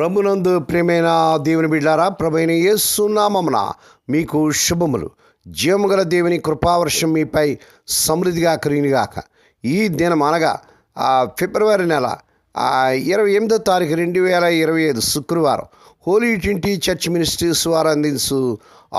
ప్రభునందు ప్రేమైన దేవుని బిడ్డారా ప్రభైన యేసునామమున మీకు శుభములు. జీవముగల దేవుని కృపావర్షం మీపై సమృద్ధిగా కరిగినగాక ఈ దినం అనగా ఫిబ్రవరి నెల ఇరవై ఎనిమిదో తారీఖు రెండు వేల ఇరవై ఐదు శుక్రవారం హోలీ ట్వంటీ చర్చ్ మినిస్ట్రీస్ వారు అందించు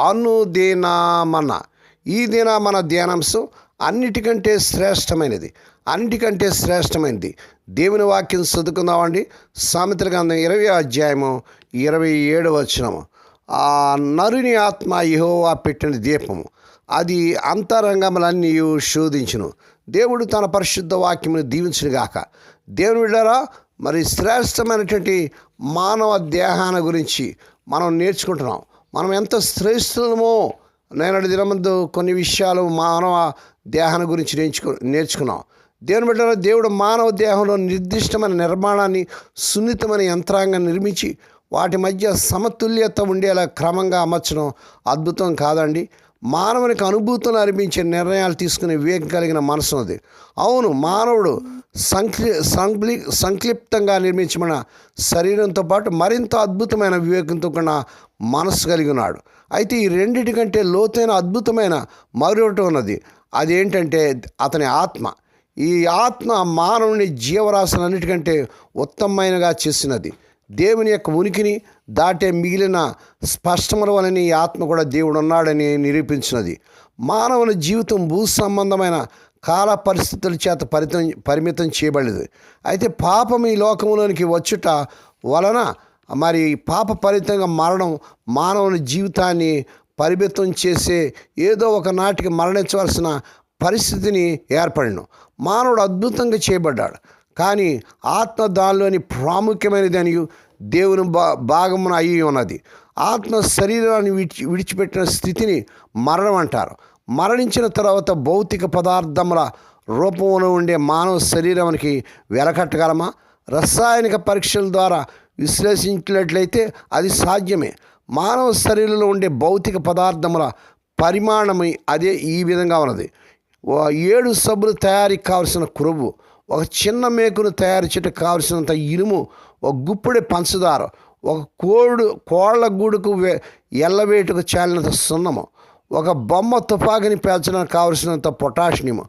అను దేనామన్న ఈ దిన మన ధ్యానాంశం అన్నిటికంటే శ్రేష్టమైనది. అన్నిటికంటే శ్రేష్టమైనది దేవుని వాక్యం చదువుకుందామండి. సామెతల గ్రంథం ఇరవై అధ్యాయము ఇరవై ఏడు వచ్చినము ఆ నరుని ఆత్మ యహోవా పెట్టిన దీపము. అది అంతరంగములన్నీ శోధించును. దేవుడు తన పరిశుద్ధ వాక్యమును దీవించునుగాక. దేవుని విడారా మరి శ్రేష్టమైనటువంటి మానవ దేహాన్ని గురించి మనం నేర్చుకుంటున్నాం. మనం ఎంత శ్రేష్ఠమో నేను దినమందు కొన్ని విషయాలు మానవ దేహాన్ని గురించి నేర్చుకు నేర్చుకున్నాం. దేవుని బిడ్డలో దేవుడు మానవ దేహంలో నిర్దిష్టమైన నిర్మాణాన్ని సున్నితమైన యంత్రాంగం నిర్మించి వాటి మధ్య సమతుల్యత ఉండేలా క్రమంగా అమర్చడం అద్భుతం కాదండి. మానవునికి అనుభూతులు అనిపించే నిర్ణయాలు తీసుకునే వివేకం కలిగిన మనసు అది. అవును మానవుడు సంక్లి సంక్లి సంక్లిప్తంగా నిర్మించబడిన శరీరంతో పాటు మరింత అద్భుతమైన వివేకంతో కూడిన మనస్సు కలిగి ఉన్నాడు. అయితే ఈ రెండింటి కంటే లోతైన అద్భుతమైన మరొకటి ఉన్నది. అదేంటంటే అతని ఆత్మ. ఈ ఆత్మ మానవుని జీవరాశులన్నిటికంటే ఉత్తమమైనగా చేసినది. దేవుని యొక్క ఉనికిని దాటే మిగిలిన స్పష్టముల వలన ఈ ఆత్మ కూడా దేవుడు ఉన్నాడని నిరూపించినది. మానవుని జీవితం భూ సంబంధమైన కాల పరిస్థితుల చేత పరితం పరిమితం చేయబడలేదు అయితే పాపం ఈ లోకంలోనికి వచ్చుట వలన మరి పాప పరితంగా మరణం మానవుని జీవితాన్ని పరిమితం చేసే ఏదో ఒక నాటికి మరణించవలసిన పరిస్థితిని ఏర్పడిను. మానవుడు అద్భుతంగా చేయబడ్డాడు. కానీ ఆత్మ దానిలోని ప్రాముఖ్యమైనది అని దేవుని బా భాగమున అయి ఉన్నది. ఆత్మ శరీరాన్ని విడిచి విడిచిపెట్టిన స్థితిని మరణం అంటారు. మరణించిన తర్వాత భౌతిక పదార్థముల రూపంలో ఉండే మానవ శరీరానికి వెలకట్టగలమా? రసాయనిక పరీక్షల ద్వారా విశ్లేషించినట్లయితే అది సాధ్యమే. మానవ శరీరంలో ఉండే భౌతిక పదార్థముల పరిమాణమై అదే ఈ విధంగా ఉన్నది. ఏడు సబ్బులు తయారీకి కావలసిన కురువు ఒక చిన్న మేకును తయారు చేయటం కావలసినంత ఇనుము ఒక గుప్పుడే పంచదార ఒక కోడు కోళ్ళ గూడుకు వే ఎల్లవేటుకు చాలినంత సున్నము ఒక బొమ్మ తుపాకిని పేల్చడానికి కావలసినంత పొటాషియం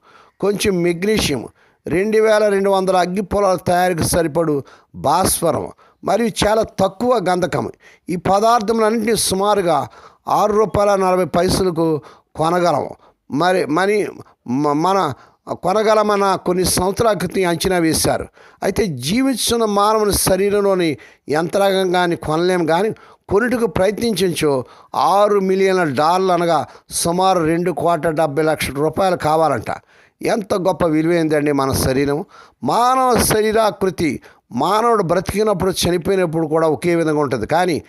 కొంచెం మెగ్నీషియం రెండు వేల రెండు వందల అగ్గి పొలాల తయారీకి సరిపడు భాస్వరం మరియు చాలా తక్కువ గంధకం ఈ పదార్థములన్నింటినీ సుమారుగా ఆరు రూపాయల నలభై పైసలకు కొనగలము. మరి మరి మన కొనగలమన్న కొన్ని సంవత్సరాల క్రితం అంచనా వేశారు. అయితే జీవిస్తున్న మానవుని శరీరంలోని యంత్రాంగాన్ని కొనలేము కానీ కొనుటకు ప్రయత్నించో ఆరు మిలియన్ల డాలర్లు అనగా సుమారు రెండు కోట్ల డెబ్బై లక్షల రూపాయలు కావాలంట. ఎంత గొప్ప విలువైందండి మన శరీరం మానవ శరీరాకృతి మానవుడు బ్రతికినప్పుడు చనిపోయినప్పుడు కూడా ఒకే విధంగా ఉంటుంది. కానీ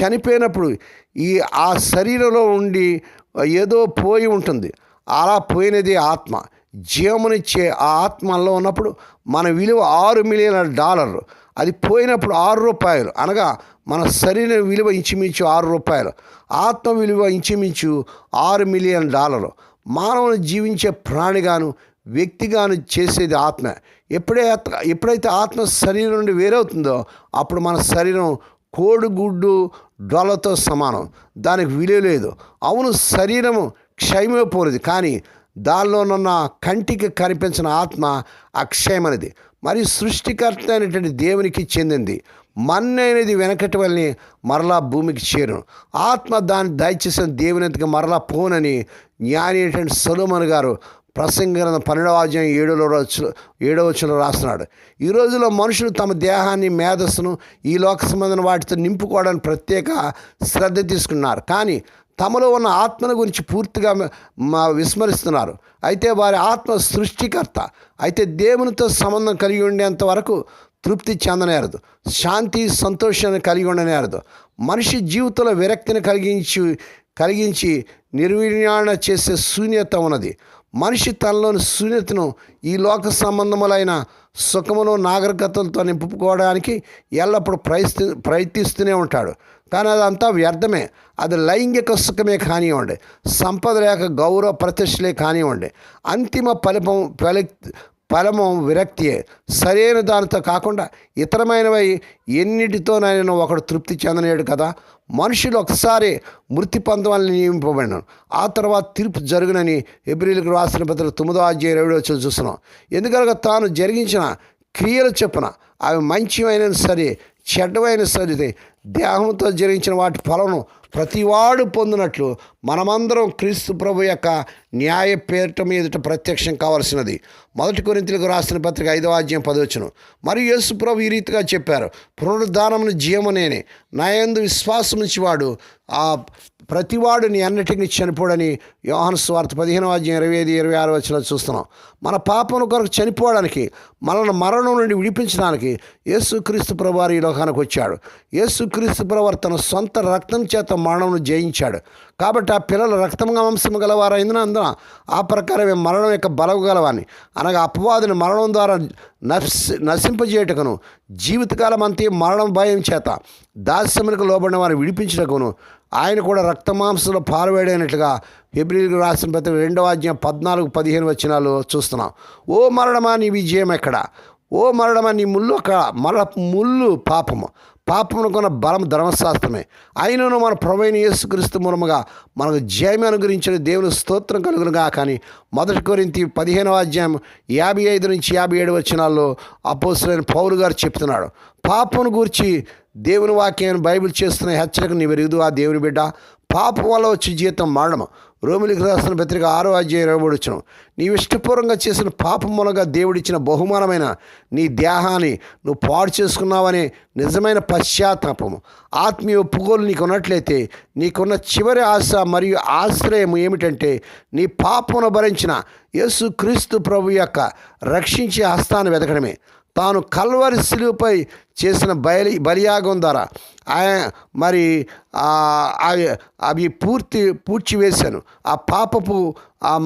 చనిపోయినప్పుడు ఈ ఆ శరీరంలో ఉండి ఏదో పోయి ఉంటుంది. అలా పోయినది ఆత్మ. జీవమునిచ్చే ఆ ఆత్మలో ఉన్నప్పుడు మన విలువ ఆరు మిలియన్ డాలర్లు అది పోయినప్పుడు ఆరు రూపాయలు. అనగా మన శరీర విలువ ఇంచుమించు ఆరు రూపాయలు. ఆత్మ విలువ ఇంచుమించు ఆరు మిలియన్ డాలర్లు మానవుని జీవించే ప్రాణిగాను వ్యక్తిగాను చేసేది ఆత్మ. ఎప్పుడే ఎప్పుడైతే ఆత్మ శరీరం నుండి వేరవుతుందో అప్పుడు మన శరీరం కోడిగుడ్డు డొలతో సమానం. దానికి విలువ లేదు. అవును శరీరము క్షయమైపోలేదు కానీ దానిలోనున్న కంటికి కనిపించిన ఆత్మ అక్షయమనేది. మరియు సృష్టికర్త అయినటువంటి దేవునికి చెందింది. మన్ను అనేది వెనకటి వల్లని మరలా భూమికి చేరును. ఆత్మ దాన్ని దయచేసిన దేవునికి మరలా పోనని జ్ఞాని అయినటువంటి సొలోమన్ గారు ప్రసంగ పన్నెండవ అధ్యాయం ఏడవ రోజు ఏడవ రాస్తున్నాడు. ఈ రోజుల్లో మనుషులు తమ దేహాన్ని మేధస్సును ఈ లోక సంబంధం వాటితో నింపుకోవడానికి ప్రత్యేక శ్రద్ధ తీసుకున్నారు. కానీ తమలో ఉన్న ఆత్మను గురించి పూర్తిగా మా విస్మరిస్తున్నారు. అయితే వారి ఆత్మ సృష్టికర్త. అయితే దేవునితో సంబంధం కలిగి ఉండేంత వరకు తృప్తి చెందనేరదు. శాంతి సంతోషాన్ని కలిగి ఉండనేరదు. మనిషి జీవితంలో విరక్తిని కలిగించి కలిగించి నిర్విణ్యాణ చేసే శూన్యత ఉన్నది. మనిషి తనలోని శూన్యతను ఈ లోక సంబంధములైన సుఖమును నాగరికతలతో నింపుకోవడానికి ఎల్లప్పుడూ ప్రయత్ని ప్రయత్నిస్తూనే ఉంటాడు. కానీ అదంతా వ్యర్థమే. అది లైంగిక సుఖమే కానివ్వండి సంపద లేక గౌరవ ప్రతిష్టలే కానివ్వండి అంతిమ ఫలిపం ఫలి ఫలము విరక్తియే. సరైన దానితో కాకుండా ఇతరమైనవి ఎన్నిటితోనైనా ఒకడు తృప్తి చెందలేడు కదా. మనుషులు ఒకసారి మృతి పొందవాలని నియమింపబడినాను ఆ తర్వాత తీర్పు జరుగునని ఎబ్రిల్కి రాసిన పత్రిక తొమ్మిదో అధ్యాయ ఏడో వచ్చి చూస్తున్నాం. ఎందుకనగా తాను జరిగించిన క్రియలు చొప్పున అవి మంచివైన సరే చెడ్డవైన సరితే దేహంతో జరించిన వాటి ఫలము ప్రతివాడు పొందినట్లు మనమందరం క్రీస్తు ప్రభు యొక్క న్యాయ పేరిట మీదట ప్రత్యక్షం కావాల్సినది. మొదటి కొరింతలకు రాసిన పత్రిక ఐదవ అధ్యాయం పదవచ్చును మరియు యేసు ప్రభు ఈ రీతిగా చెప్పారు పునరుద్ధానమును జీవమనేనే నాయందు విశ్వాసం వాడు ఆ ప్రతివాడు నీ అన్నిటిని చనిపోడని యోహన్ స్వార్థ పదిహేను అధ్యాయం ఇరవై ఐదు ఇరవై ఆరు వచ్చిన చూస్తున్నాం. మన పాపను కొరకు చనిపోవడానికి మనల్ని మరణం నుండి విడిపించడానికి యేసుక్రీస్తు ప్రభువారు ఈ లోకానికి వచ్చాడు. యేసుక్రీస్తు ప్రభువారు తన సొంత రక్తం చేత మరణంను జయించాడు. కాబట్టి ఆ పిల్లలు రక్తంగా వంశం గలవారైనందున ఆ ప్రకారమే మరణం యొక్క బలవు గలవాన్ని అనగా అపవాదిని మరణం ద్వారా నశి నశింపజేయటకును జీవితకాలం అంతే మరణం భయం చేత దాస్యములకు లోబడిన వారిని విడిపించటకును ఆయన కూడా రక్తమాంసంలో పాల్వేడైనట్లుగా ఫిబ్రిల్కి రాసిన ప్రతి రెండవ అధ్యాయం పద్నాలుగు పదిహేను వచనాలు చూస్తున్నాం. ఓ మరణమా నీ విజయం ఎక్కడ? ఓ మరణమా నీ ముళ్ళు ఒక మర ముళ్ళు పాపము. పాపమునుకున్న బలం ధర్మశాస్త్రమే. అయినను మన ప్రవైన యేసుక్రీస్తు మూలముగా మనకు జయమి అనుగ్రహించిన దేవుని స్తోత్రం కలుగునుగా కానీ మొదటి కొరింతి పదిహేనవ అధ్యాయం యాభై ఐదు నుంచి యాభై ఏడు వచనాల్లో అపోసులైన పౌరు గారు చెప్తున్నాడు. పాపను గూర్చి దేవుని వాక్యాన్ని బైబిల్ చేస్తున్న హెచ్చరిక నీ ఎరుగుదు. ఆ దేవుని బిడ్డ పాపం వల్ల వచ్చి జీవితం మరణము రోమిలికి రాసిన పత్రిక ఆరో అధ్యాయం ఇరవై నీవు ఇష్టపూర్వంగా చేసిన పాపం మూలంగా దేవుడిచ్చిన బహుమానమైన నీ దేహాన్ని నువ్వు పాడు చేసుకున్నావనే నిజమైన పశ్చాత్తాపము. ఆత్మీయ ఒప్పుగోలు నీకు ఉన్నట్లయితే నీకున్న చివరి ఆశ మరియు ఆశ్రయం ఏమిటంటే నీ పాపమును భరించిన యేసు క్రీస్తు ప్రభు యొక్క రక్షించే హస్తాన్ని వెతకడమే. తాను కల్వరి శిలువపై చేసిన బయలి బలియాగం ద్వారా ఆయన మరి అవి అవి పూర్తి పూడ్చివేశాను. ఆ పాపపు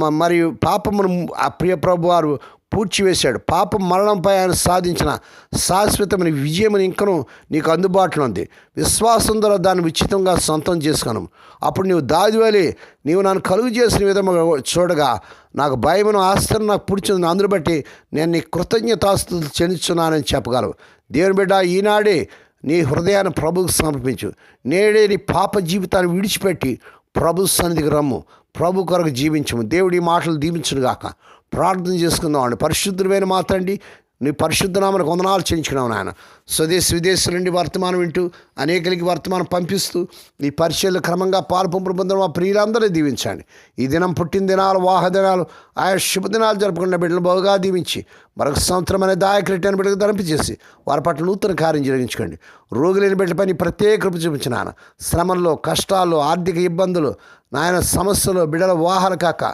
మరియు పాపమును ఆ ప్రియ ప్రభు వారు పూడ్చివేశాడు. పాపం మరణంపై ఆయన సాధించిన శాశ్వతమైన విజయం ఇంకను నీకు అందుబాటులో ఉంది. విశ్వాసం ద్వారా దాన్ని ఉచితంగా సొంతం చేసుకున్నాను అప్పుడు నీవు దాదివలి నీవు నన్ను కలుగు చేసిన విధముగా చూడగా నాకు భయమును ఆశ్చర్యం నాకు పుడిచింది అందును బట్టి నేను నీ కృతజ్ఞతాస్తులు చెందుతున్నానని చెప్పగలవు. దేవుని బిడ్డ ఈనాడే నీ హృదయాన్ని ప్రభువుకు సమర్పించు. నేడే నీ పాప జీవితాన్ని విడిచిపెట్టి ప్రభు సన్నిధికి రమ్ము. ప్రభు కొరకు జీవించము. దేవుడి మాటలు దీవించును గాక ప్రార్థన చేసుకుందాం అండి. పరిశుద్ధమైన మాత్రండి నీ పరిశుద్ధ నామను వందనాలు చేయించుకున్నావు నాయన. స్వదేశ విదేశాల నుండి వర్తమానం వింటూ అనేకలకి వర్తమానం పంపిస్తూ ఈ పరిచయలు క్రమంగా పాల్పంపుడు పొందడం మా ప్రియులందరూ దీవించండి. ఈ దినం పుట్టిన దినాలు వాహ దినాలు ఆయా శుభదినాలు జరుపుకున్న బిడ్డలు బహుగా దీవించి మరొక సంవత్సరం అనే దాయకరెట్టని బిడ్డకు చేసి వారి పట్ల నూతన కార్యం జరిగించుకోండి. రోగులేని బిడ్డపై నీ ప్రత్యేక కృప చూపించిన శ్రమల్లో కష్టాల్లో ఆర్థిక ఇబ్బందులు నాయన సమస్యలు బిడ్డల వాహన కాక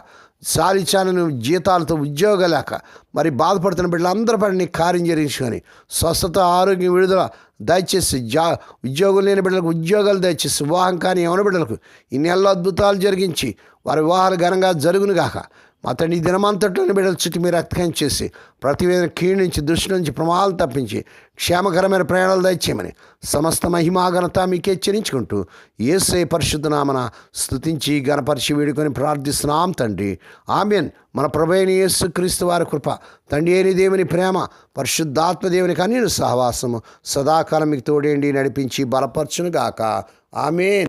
సాలిచాలను జీతాలతో ఉద్యోగం లేక మరి బాధపడుతున్న బిడ్డలందరూ పడిని కార్యం జరిగించుకొని స్వస్థత ఆరోగ్యం విడుదల దయచేసి జా ఉద్యోగం లేని బిడ్డలకు ఉద్యోగాలు దయచేసి వివాహం కానీ యవన బిడ్డలకు ఈ నెలలో అద్భుతాలు జరిగించి వారి వివాహాలు ఘనంగా జరుగునుగాక. అతని దినమంతటిని బిడల చుట్టూ మీరు రక్తం చేసి ప్రతివేదన కీడు నుంచి దృష్టి నుంచి ప్రమాదాలు తప్పించి క్షేమకరమైన ప్రయాణాలు దయచేయమని సమస్త మహిమాఘనత మీకే చెల్లించుకుంటూ ఏసే పరిశుద్ధనామన స్థుతించి గణపరిచి వేడుకొని ప్రార్థిస్తున్నాం తండ్రి. ఆమెన్. మన ప్రభైన యేసు క్రీస్తు వారి కృప తండ్రి అయిన దేవుని ప్రేమ పరిశుద్ధాత్మ దేవుని కన్నీరు సహవాసము సదాకాలం మీకు తోడేండి నడిపించి బలపరచునుగాక. ఆమెన్.